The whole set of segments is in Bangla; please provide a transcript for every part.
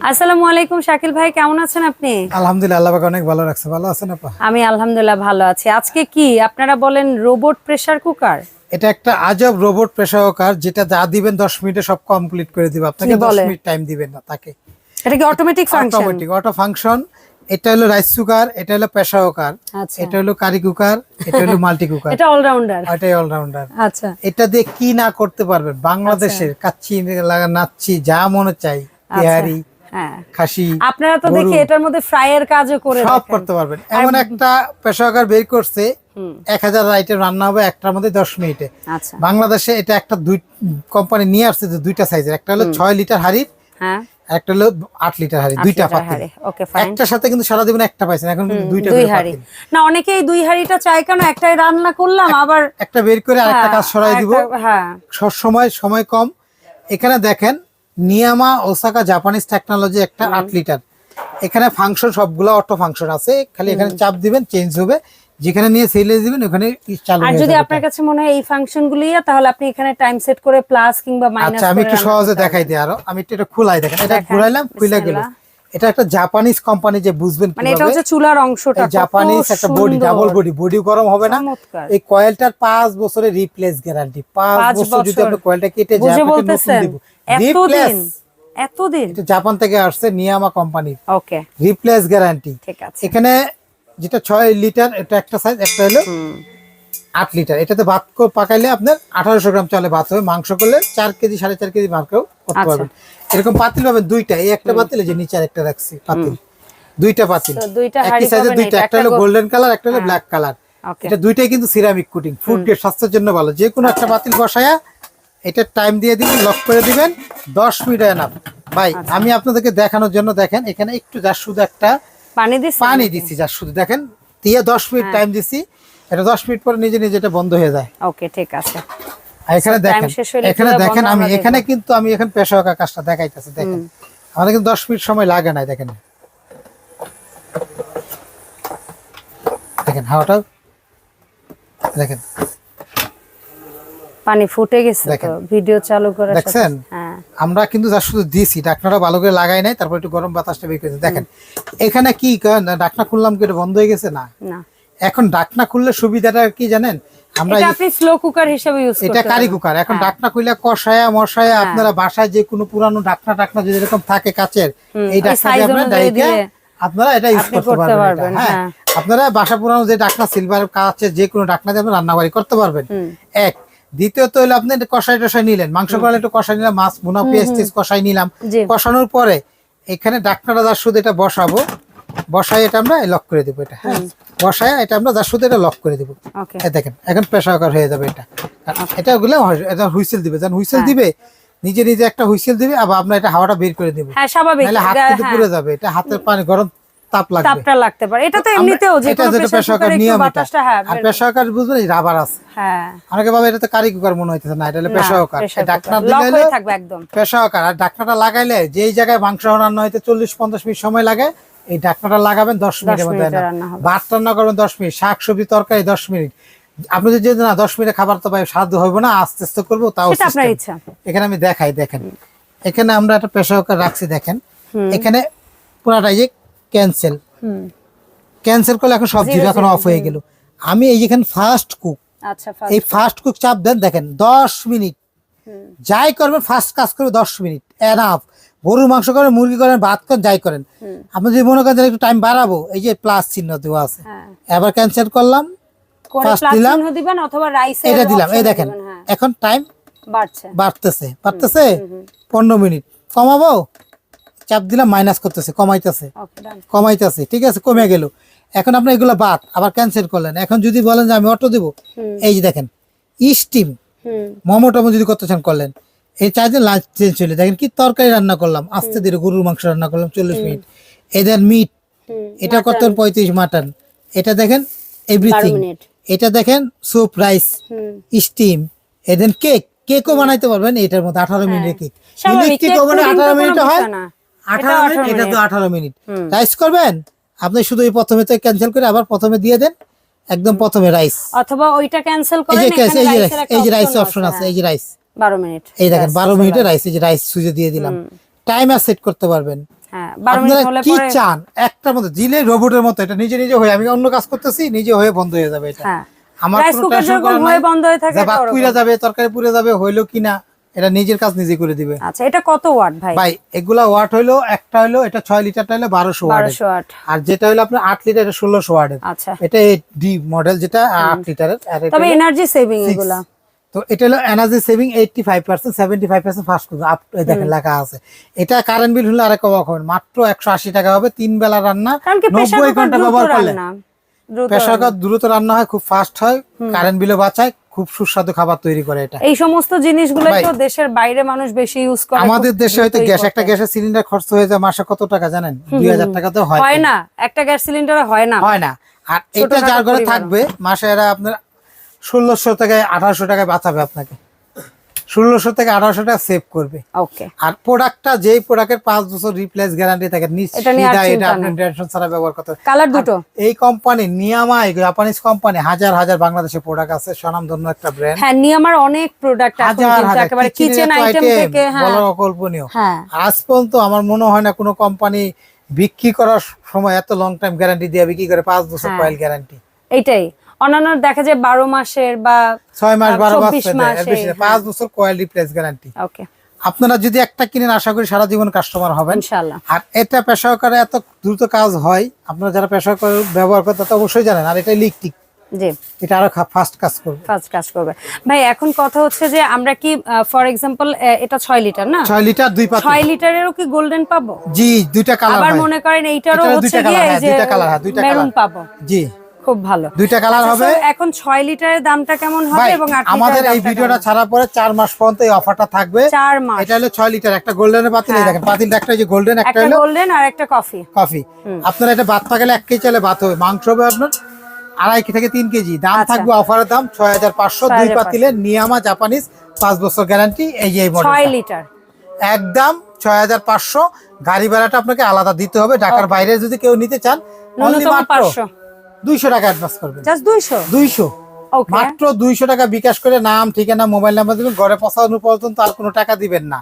আসসালামু আলাইকুম শাকিল ভাই কেমন আছেন আপনি? আলহামদুলিল্লাহ আল্লাহ অনেক ভালো রাখছে। ভালো আছেন আপা? আমি আলহামদুলিল্লাহ ভালো আছি। আজকে কি আপনারা বলেন রোবট প্রেসার কুকার এটা একটা আজব রোবট প্রেসার কুকার যেটা যা দিবেন দশ মিনিটে সব কমপ্লিট করে দিবে। আপনাকে কি দশ বলে? মিনিট টাইম দিবেন না তাকে। এটা কি automatic function automatic auto function এটা হলো রাইস কুকার এটা হলো প্রেসার কুকার আচ্ছা। এটা হলো কারি কুকার এটা হলো মাল্টি কুকার এটা অলরাউন্ডার এটাই অলরাউন্ডার আচ্ছা। এটা দিয়ে কি না করতে পারবেন? বাংলাদেশের কাচ্চি লাগা নাচ্ছি যা মনে চাই হ্যাঁ খাসি আপনারা তো দেখি এটার মধ্যে ফ্রাইয়ের কাজও করে সব করতে পারবেন। এমন একটা প্রেসার বের করছে এক হাজার আইটেম রান্না হবে একটার মধ্যে দশ মিনিটে। আচ্ছা। বাংলাদেশে এটা একটা দুই কোম্পানি নিয়ে আসছে যে দুইটা সাইজের একটা হলো ছয় লিটার হাড়ির হ্যাঁ। একটা হলো আট লিটার হাড়ি দুইটা পাতিল। একটার সাথে কিন্তু সারা জীবনে একটা পাইছেন এখন দুইটা দুই হাড়ি। না অনেকেই দুই হাড়িটা চায় কেন? একটাই রান্না করলাম আবার একটা বের করে আরেকটা হ্যাঁ, কাজ সরাই দিব। হ্যাঁ। সব সময় সময় কম। এখানে দেখেন নিয়ামা ওসাকা জাপানিজ টেকনোলজি একটা আট লিটার। এখানে ফাংশন সবগুলো অটো ফাংশন আছে। খালি এখানে চাপ দিবেন চেঞ্জ হবে। যেখানে নিয়ে সেলে দিবেন ওখানে চালু আর যদি আপনার কাছে মনে হয় এই ফাংশন গুলি তাহলে আপনি এখানে টাইম সেট করে প্লাস কিংবা মাইনাস আচ্ছা আমি একটু সহজে দেখাই দিই আরও। আমি একটু এটা খোলাই দেখেন। এটা ঘুরাইলাম খুলে গেল। এটা একটা জাপানিজ কোম্পানি যে বুঝবেন মানে এটা হচ্ছে চুলার অংশটা জাপানিজ একটা বডি ডাবল বডি বডি গরম হবে না। এই কয়েলটার পাঁচ বছরের রিপ্লেস গ্যারান্টি পাঁচ পাঁচ বছর যদি। আপনি কয়েলটা কেটে যায় নতুন দিব। এতদিন রিপ্লেস এতদিন। এটা জাপান থেকে আসছে নিয়ামা কোম্পানির ওকে রিপ্লেস গ্যারান্টি ঠিক আছে। এখানে যেটা ছয় লিটার এটা একটা সাইজ একটা হলো আট লিটার। এটাতে ভাত পাকাইলে আপনার আঠারোশো গ্রাম চালে ভাত হবে। মাংস করলে চার কেজি সাড়ে চার কেজি মাংস করতে আচ্ছা। পারবেন। এরকম পাতিল পাবেন দুইটা। এই একটা পাতিল যে নিচে একটা রাখছি পাতিল। দুইটা পাতিল। একই পাবেন, দুইটা। একটা হলো গোল্ডেন কালার একটা হলো ব্ল্যাক কালার এটা দুইটাই কিন্তু সিরামিক কোটিং ফুড গ্রেড স্বাস্থ্যের জন্য ভালো। যে কোনো একটা পাতিল বসায়া এটা টাইম দিয়ে দিবেন লক করে দিবেন। দশ মিনিট এনাফ ভাই আচ্ছা। আমি আপনাদেরকে দেখানোর জন্য দেখেন এখানে একটু যা শুধু একটা পানি দিস পানি দিচ্ছি যা শুধু। দেখেন দিয়ে দশ মিনিট হ্যাঁ। টাইম দিচ্ছি। এটা দশ মিনিট পরে নিজে নিজে এটা বন্ধ হয়ে যায়। ওকে ঠিক আছে। এখানে দেখেন এখানে দেখেন আমি এখানে কিন্তু আমি এখন কাজটা দেখাইতেছি দেখেন। আমাদের কিন্তু দশ মিনিট সময় লাগে না দেখেন। দেখেন হাওয়াটা দেখেন। পানি ফুটে গেছে তো। ভিডিও চালু করে দেখছেন? হ্যাঁ। আমরা কিন্তু যা শুধু দিয়েছি ডাকনাটা ভালো করে লাগাই নাই তারপর একটু গরম বাতাসটা বের করেছি দেখেন এখানে কি ডাকনা খুললাম কি এটা বন্ধ হয়ে গেছে? না। না। এখন ডাকনা খুললে সুবিধাটা কি জানেন? আমরা এটা আপনি স্লো কুকার হিসেবে ইউজ এটা কারি। কুকার এখন হ্যাঁ। ডাকনা খুলে কষায়া মশায়া আপনারা বাসায় যে কোনো পুরানো ডাকনা টাকনা যদি এরকম থাকে কাচের এই ডাকনা দিয়ে আপনারা ডাইকে আপনারা এটা ইউজ করতে পারবেন হ্যাঁ হ্যাঁ। আপনারা বাসা পুরানো যে ডাকনা সিলভার কাচের যে কোনো ডাকনা দিয়ে আপনারা রান্না বাড়ি করতে পারবেন। এক। দ্বিতীয়ত হলো আপনি কষাই টষাই নিলেন। মাংস করালে একটু কষাই নিলাম মাছ পেঁয়াজ টেস কষাই নিলাম। কষানোর পরে এখানে ডাকনাটা যার শুধু এটা বসাবো। বসাই এটা আমরা লক করে দেবো এটা হ্যাঁ? বসায় এটা আমরা যার শুধু এটা লক করে দেবো। দেখেন এখন হয়ে যাবে এটা। এটা ওগুলো এটা হুইসেল দিবে হুইসেল হ্যাঁ। দিবে নিজে নিজে একটা হুইসেল দিবে আবার আমরা এটা হাওয়াটা বের করে দেবো। হ্যাঁ হাত কিন্তু হ্যাঁ, পুড়ে যাবে এটা হাতের পানি গরম তাপ লাগবে। তাপটা লাগতে পারে। এটা তো এমনিতেও যে এটা যেটা প্রেসার প্রেসার নিয়ম এটা আর প্রেসার কুকার বুঝবেন রাবার আছে। হ্যাঁ। অনেকে ভাবে এটা তো কারি কুকার মনে হইতেছে না এটা হলো না, প্রেসার কুকার pressure ডাকনা cooker। Lock দিলে থাকবে একদম। প্রেসার কুকার আর ডাকনাটা লাগাইলে যেই জায়গায় মাংস রান্না হইতে চল্লিশ পঞ্চাশ মিনিট সময় লাগে এই ডাকনাটা লাগাবেন দশ মিনিটের মধ্যে হবে। ভাত রান্না করবেন দশ মিনিট শাক সবজি তরকারি দশ মিনিট। আপনি যদি না দশ মিনিটে খাবার তো পাই স্বাদ হইব না আস্তে আস্তে করব তাও এখানে আমি দেখাই দেখেন। এখানে আমরা একটা প্রেসার কুকার রাখছি দেখেন। এখানে পুরাটাই যে ক্যান্সেল হুম। ক্যান্সেল করলে এখন সব জিরো এখন অফ হয়ে গেল। আমি এই যেখানে ফার্স্ট কুক আচ্ছা এই ফার্স্ট কুক চাপ দেন দেখেন দশ মিনিট। যাই করবেন ফার্স্ট কাজ করবে দশ মিনিট এনাফ গরুর মাংস করেন মুরগি করেন ভাত করেন যাই করেন। আপনি যদি মনে করেন একটু টাইম বাড়াবো এই যে প্লাস চিহ্ন দেওয়া আছে। হ্যাঁ। এবার ক্যান্সেল করলাম করে দিলাম। এটা দিলাম। এই দেখেন হ্যাঁ। এখন টাইম বাড়তেছে। বাড়তেছে পনেরো মিনিট। কমাবো? চাপ দিলাম মাইনাস করতেছে কমাইতেছে। কমাইতেছে ঠিক আছে কমে গেল। এখন আপনি এগুলো বাদ আবার ক্যান্সেল করলেন। এখন যদি বলেন যে আমি অটো দেবো এই যে দেখেন স্টিম মোমো টমো যদি করতে চান করলেন। এই চার্জে লাঞ্চ চেঞ্জ চলে দেখেন কি তরকারি রান্না করলাম আস্তে ধীরে গরুর মাংস রান্না করলাম চল্লিশ মিনিট। এদের মিট এটা কত পঁয়ত্রিশ মাটন এটা দেখেন এভরিথিং এটা দেখেন স্যুপ রাইস স্টিম এদের কেক কেকও বানাইতে পারবেন এটার মধ্যে আঠারো মিনিটের কেক হ্যাঁ। ইলেকট্রিক ওভেনে আঠারো মিনিট হয়। আঠারো মিনিট এটা তো আঠারো মিনিট। রাইস করবেন? আপনি শুধু এই প্রথমে তো ক্যান্সেল করে আবার প্রথমে দিয়ে দেন। একদম প্রথমে রাইস অথবা ওইটা ক্যান্সেল করেন যে এই যে রাইস অপশন আছে। হ্যাঁ। এই যে রাইস 12 মিনিট। এই দেখেন বারো মিনিটে রাইস এই যে রাইস সুজে দিয়ে দিলাম। টাইমার সেট করতে পারবেন। হ্যাঁ মিনিট কি চান? একটার মতো জিলে রোবটের মতো এটা নিজে নিজে হয়ে আমি অন্য কাজ করতেছি নিজে হয়ে বন্ধ হয়ে যাবে এটা। হ্যাঁ। আমার কোনো টেনশন করার নাই। বন্ধ হয়ে থাকে ভাত পুড়ে যাবে তরকারি পুড়ে যাবে হইল কিনা এটা নিজের কাজ নিজে করে দিবে। আচ্ছা এটা কত ওয়াট ভাই? ভাই এগুলা ওয়াট হইল একটা হইল এটা ছয় লিটারটা হইল বারোশো ওয়াট বারোশো ওয়াট। আর যেটা হইল আপনার আট লিটার এটা ওয়াটের। আচ্ছা। এটা ডি মডেল যেটা আট লিটারের তবে এনার্জি সেভিং এগুলা। তো এটা হলো energy saving eighty five percent seventy five percent করবে আপ দেখেন লেখা আছে। এটা কারেন্ট বিল হলে আরেক অবাক হবেন। মাত্র একশো আশি টাকা হবে তিন বেলা রান্না নব্বই ঘণ্টা ব্যবহার করলে। দ্রুত কুকার দ্রুত রান্না হয় খুব ফাস্ট হয় কারেন্ট বিলও বাঁচায় খুব সুস্বাদু খাবার তৈরি করে এটা। এই সমস্ত জিনিসগুলো তো দেশের বাইরে মানুষ বেশি ইউজ করে আমাদের দেশে হয়তো গ্যাস একটা গ্যাসের সিলিন্ডার খরচ হয়ে যায় মাসে কত টাকা জানেন? দুই হাজার টাকা তো হয়। না একটা গ্যাস সিলিন্ডারে হয় না। হয় না। আর এটা যার ঘরে থাকবে মাসে এরা আপনার ষোলোশো থেকে আঠারোশো টাকায় বাঁচাবে আপনাকে। ষোলোশো থেকে আঠারোশো টাকা সেভ করবে। ওকে আর প্রোডাক্টটা যেই প্রোডাক্টের পাঁচ বছর রিপ্লেস গ্যারান্টি থাকে। টেনশন ছাড়া ব্যবহার করতে কালার দুটো। এই কোম্পানি নিয়ামাই জাপানিজ কোম্পানি হাজার হাজার বাংলাদেশে প্রোডাক্ট আছে স্বনামধন্য একটা ব্র্যান্ড হ্যাঁ নিয়ামার অনেক প্রোডাক্ট হাজার হাজার কিচেন আইটেম থেকে হ্যাঁ। বলার অকল্পনীয়। হ্যাঁ। আজ পর্যন্ত আমার মনে হয় না কোনো কোম্পানি বিক্রি করার সময় এত লং টাইম গ্যারান্টি দিয়ে বিক্রি করে পাঁচ বছর। কয়েল গ্যারান্টি এইটাই। অন্যান্য দেখা যায় বারো মাসের বা ছয় মাস বারো মাস 24 দেয়, মাস এর বেশি না, এই, পাঁচ বছর কয়েল রিপ্লেস গ্যারান্টি ওকে। আপনারা যদি একটা কিনেন আশা করি সারা জীবন কাস্টমার হবেন। আর এটা পেশাকারে এত দ্রুত কাজ হয় আপনারা যারা পেশাকার ব্যবহার করে তা অবশ্যই জানেন। আর এটা লিকটিক জি। এটা আরও ফাস্ট কাজ করবে। ফার্স্ট কাজ করবে। ভাই এখন কথা হচ্ছে যে আমরা কি ফর এক্সাম্পল এটা ছয় লিটার না? ছয় লিটার দুই পাতি ছয় লিটারেরও কি গোল্ডেন পাবো? জি দুইটা কালার আবার মনে করেন এইটারও হচ্ছে হ্যাঁ, যে দুইটা colour, হ্যাঁ, দুইটা মেরুন পাবো। জি। খুব ভালো। দুইটা কালার আচ্ছা, হবে। এখন ছয় লিটারের দামটা কেমন হবে এবং আমাদের এই ভিডিওটা? ছাড়ার পরে চার মাস পর্যন্ত এই অফারটা থাকবে। চার মাস। এটা হলো ছয় লিটার একটা গোল্ডেনের পাতিল এই হ্যাঁ। দেখেন পাতিলটা একটা যে গোল্ডেন একটা হলো গোল্ডেন আর একটা কফি কফি আপনার এটা ভাত পাকালে এক কেজি চালে ভাত হবে মাংস হবে আপনার আড়াই থেকে তিন কেজি। দাম আচ্ছা। থাকবে অফারের দাম ছয় হাজার পাঁচশো দুই পাতিলে নিয়ামা জাপানিজ পাঁচ বছর গ্যারান্টি এই এই ছয় লিটার। একদম ছয় হাজার পাঁচশো গাড়ি ভাড়াটা আপনাকে আলাদা দিতে হবে। ঢাকার বাইরে যদি কেউ নিতে চান পাঁচশো। দুইশো টাকা অ্যাডভান্স করবেন। দুইশো? দুইশো। ওকে মাত্র দুইশো টাকা বিকাশ করে নাম ঠিকানা মোবাইল নাম্বার দিবেন ঘরে পৌঁছানোর পর্যন্ত আর কোনো টাকা দিবেন না।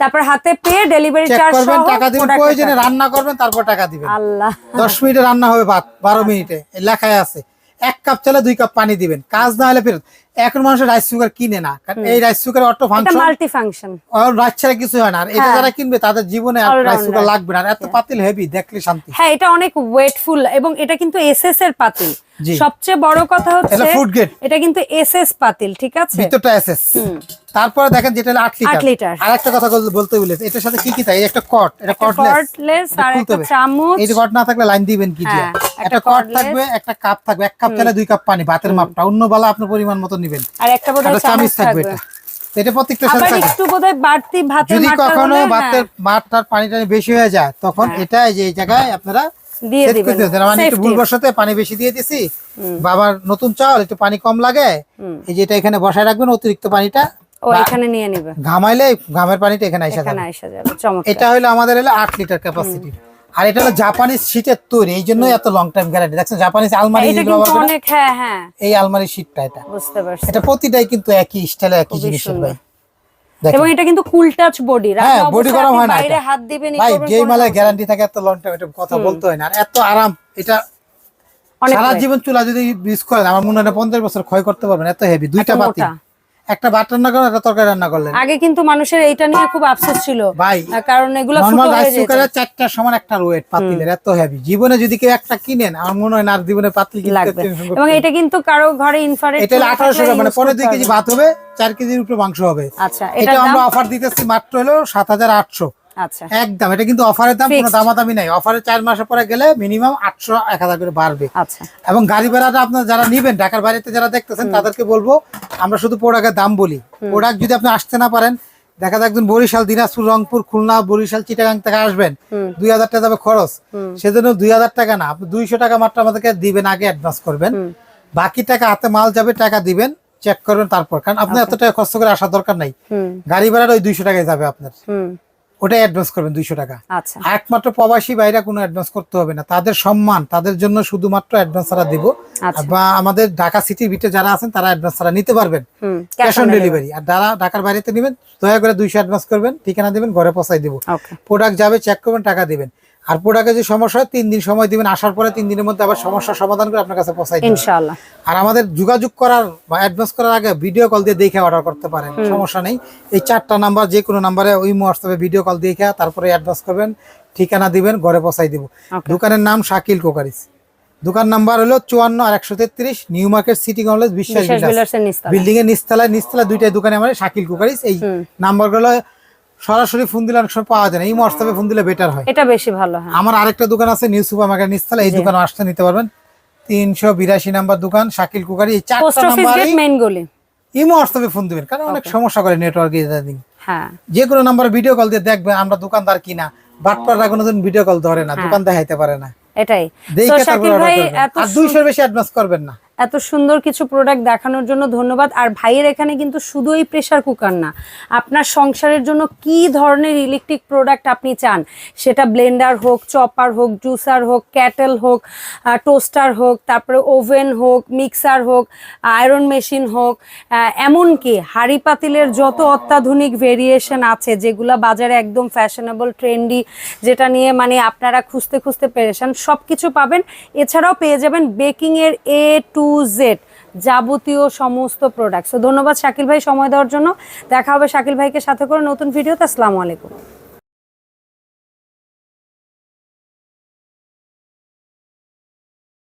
তারপর হাতে পেয়ে ডেলিভারি চার্জ করবেন টাকা দিবেন প্রয়োজনে রান্না করবেন তারপর টাকা দিবেন। আল্লাহ। দশ মিনিটে রান্না হবে ভাত বারো মিনিটে। লেখায় আছে। এক কাপ চালে দুই কাপ পানি দিবেন। কাজ না হলে ফেরত। এখন মানুষের রাইস কুকার কিনে না। কারণ এই rice cooker auto function multi function rice ছাড়া কিছু হয় না। আর এটা হ্যাঁ। যারা কিনবে তাদের জীবনে আর রাইস কুকার লাগবে না। এত পাতিল হেভি দেখলে শান্তি। হ্যাঁ এটা অনেক ওয়েটফুল এবং এটা কিন্তু এসএস এর পাতিল। সবচেয়ে বড় কথা হচ্ছে এটা food grade। এটা কিন্তু এসএস পাতিল ঠিক আছে? ভিতরটা এসএস তারপরে দেখেন যেটা হলো আট লিটার। আট লিটার। আর একটা কথা বল- বলতে বলেছে এটার সাথে কি কি থাকে? একটা কট এটা কটলেস আর একটা চামচ। এই কট না থাকলে লাইন দিবেন কি দিয়ে? হ্যাঁ, একটা একটা কট থাকবে একটা কাপ থাকবে এক কাপ চালে দুই কাপ পানি ভাতের মাপটা। অন্য বেলা আপনার পরিমাণ মতো নেবেন। আর একটা বোধহয় চামিচ থাকবে থাকবে। এটা। এটা প্রত্যেকটার সাথে আবার একটু বোধহয় বাড়তি ভাতের যদি কখনো হ্যাঁ, ভাতের মাঠটার পানি বেশি হয়ে যায় তখন এটা এই যে এই জায়গায় আপনারা দিয়ে দিবেন। মানে একটু ভুলবশতে পানি বেশি দিয়ে দিছি বাবার নতুন চাল একটু পানি কম লাগে এই যে এটা এখানে বসায় রাখবেন অতিরিক্ত পানিটা ও এখানে নিয়ে নিবে। ঘামাইলে ঘামের পানিটা এখানে যাবে। চমৎকার। এটা হলো আমাদের হলো আট লিটার ক্যাপাসিটি আর এটা হলো জাপানিজ শীতের তৈরি এই জন্যই এত লং টাইম গ্যারান্টি দেখছেন জাপানিজ আলমারি অনেক হ্যাঁ হ্যাঁ। এই আলমারি শীটটা এটা। বুঝতে পারছি। এটা প্রতিটাই কিন্তু একই স্টাইলে একই ভাই। এবং এটা কিন্তু কুল টাচ বডি হ্যাঁ বডি গরম হয় না বাইরে হাত দিবেন ভাই যেই গ্যারান্টি থাকে এত লং টাইম এটা কথা বলতে হয় না। আর এত আরাম এটা সারা জীবন চুলা যদি ইউজ করেন আমার মনে হয় পঞ্চাশ বছর ক্ষয় করতে পারবেন এত হেভি দুইটা বাতি। একটা ভাত রান্না করেন একটা তরকারি রান্না করলেন? আগে কিন্তু মানুষের এইটা নিয়ে খুব আফসোস ছিল। ভাই কারণ এগুলো ফুটো নর্মাল রাইস কুকারের চারটার সমান একটা ওয়েট পাতিলের এত হেভি জীবনে যদি কেউ একটা কিনেন আমার মনে হয় না জীবনে পাতিল কিনতে এবং এটা কিন্তু কারও ঘরে এটা মানে কেজি ভাত হবে কেজির উপরে মাংস হবে। আচ্ছা এটা আমরা অফার দিতেছি মাত্র হলো সাত হাজার আটশো। আচ্ছা। একদম এটা কিন্তু অফারের দাম কোনো। দামাদামি নাই। অফারে চার মাসের পরে গেলে মিনিমাম আটশো এক হাজার করে বাড়বে। আচ্ছা। এবং গাড়ি ভাড়াটা আপনার যারা নিবেন ঢাকার বাড়িতে যারা দেখতেছেন তাদেরকে বলব আমরা শুধু প্রোডাক্টের দাম বলি। প্রোডাক্ট যদি আপনি আসতে না পারেন দেখা যায় একজন বরিশাল দিনাজপুর রংপুর খুলনা বরিশাল চিটাগাং থেকে আসবেন। দুই হাজার টাকা যাবে খরচ। সেজন্য দুই হাজার টাকা না আপনি দুইশো টাকা মাত্র আমাদেরকে দিবেন আগে অ্যাডভান্স করবেন। বাকি টাকা হাতে মাল যাবে টাকা দিবেন চেক করবেন তারপর। কারণ আপনি এত টাকা খরচ করে আসার দরকার নাই। গাড়ি ভাড়ার ওই দুইশো টাকায় যাবে আপনার। ওটা অ্যাডভান্স করবেন দুইশো টাকা। আচ্ছা। একমাত্র প্রবাসী বাইরা কোনো অ্যাডভান্স করতে হবে না। তাদের সম্মান তাদের জন্য শুধুমাত্র অ্যাডভান্স ছাড়া দিব। আচ্ছা। বা আমাদের ঢাকা সিটির ভিতরে যারা আছেন তারা অ্যাডভান্স ছাড়া নিতে পারবেন। ক্যাশ অন ডেলিভারি আর যারা ঢাকার বাইরেতে নেবেন দয়া করে দুইশো অ্যাডভান্স করবেন ঠিকানা দেবেন ঘরে পৌঁছাই দিব। প্রোডাক্ট যাবে চেক করবেন টাকা দিবেন। আর প্রোডাক্টে যে সমস্যা হয় তিন দিন সময় দিবেন আসার পরে তিন দিনের মধ্যে আবার সমস্যার সমাধান করে আপনার কাছে পৌঁছাই ইনশাআল্লাহ। আর আমাদের যোগাযোগ করার বা অ্যাডভান্স করার আগে ভিডিও কল দিয়ে দেখে অর্ডার করতে পারেন সমস্যা নেই। এই চারটা নাম্বার যে কোনো নাম্বারে ওই হোয়াটসঅ্যাপে ভিডিও কল দেখে তারপরে অ্যাডভান্স করবেন ঠিকানা দিবেন ঘরে পৌঁছাই দিব। দোকানের নাম শাকিল কোকারিস। দোকান নাম্বার হলো চুয়ান্ন আর একশো তেত্রিশ New Market City Complex Biswas building এর নিচতলায়। নিচতলা দুইটাই দোকানে আমার শাকিল কুকারিস। এই নাম্বারগুলো সরাসরি ফোন দিলে অনেক সময় পাওয়া যায় না। এই হোয়াটসঅ্যাপে ফোন দিলে বেটার হয়। এটা বেশি ভালো হ্যাঁ। আমার আরেকটা দোকান আছে নিউ সুপার মার্কেট নিচতলা। এই দোকানে আসতে নিতে পারবেন। তিনশো বিরাশি নাম্বার দোকান শাকিল কুকারি এই চারটা নাম্বারই মেইন গলি। এই ফোন দিবেন কারণ অনেক সমস্যা করে নেটওয়ার্ক ইত্যাদি হ্যাঁ। যে কোনো নাম্বারে ভিডিও কল দিয়ে দেখবে আমরা দোকানদার কিনা। বাটপাড়া কোনোদিন ভিডিও কল ধরে না দোকান দেখাইতে পারে না। এটাই। দেখে তারপর শাকিল order ভাই এত দুইশোর বেশি অ্যাডভান্স করবেন না। এত সুন্দর কিছু প্রোডাক্ট দেখানোর জন্য ধন্যবাদ। আর ভাইয়ের এখানে কিন্তু শুধু এই প্রেসার কুকার না, আপনার সংসারের জন্য কি ধরনের ইলেকট্রিক প্রোডাক্ট আপনি চান? সেটা ব্লেন্ডার হোক চপার হোক জুসার হোক ক্যাটেল হোক টোস্টার হোক, তারপরে ওভেন হোক মিক্সার হোক আয়রন মেশিন হোক এমনকি হাড়ি পাতিলের যত অত্যাধুনিক ভেরিয়েশন আছে, যেগুলা বাজারে একদম ফ্যাশনেবল ট্রেন্ডি যেটা নিয়ে মানে আপনারা খুঁজতে খুঁজতে পেরেছেন সব কিছু পাবেন। এছাড়াও পেয়ে যাবেন বেকিংয়ের এ এ টু জেড যাবতীয় সমস্ত প্রোডাক্ট তো ধন্যবাদ শাকিল ভাই সময় দেওয়ার জন্য। দেখা হবে শাকিল ভাইকে সাথে করে নতুন ভিডিওতে আসসালামু আলাইকুম।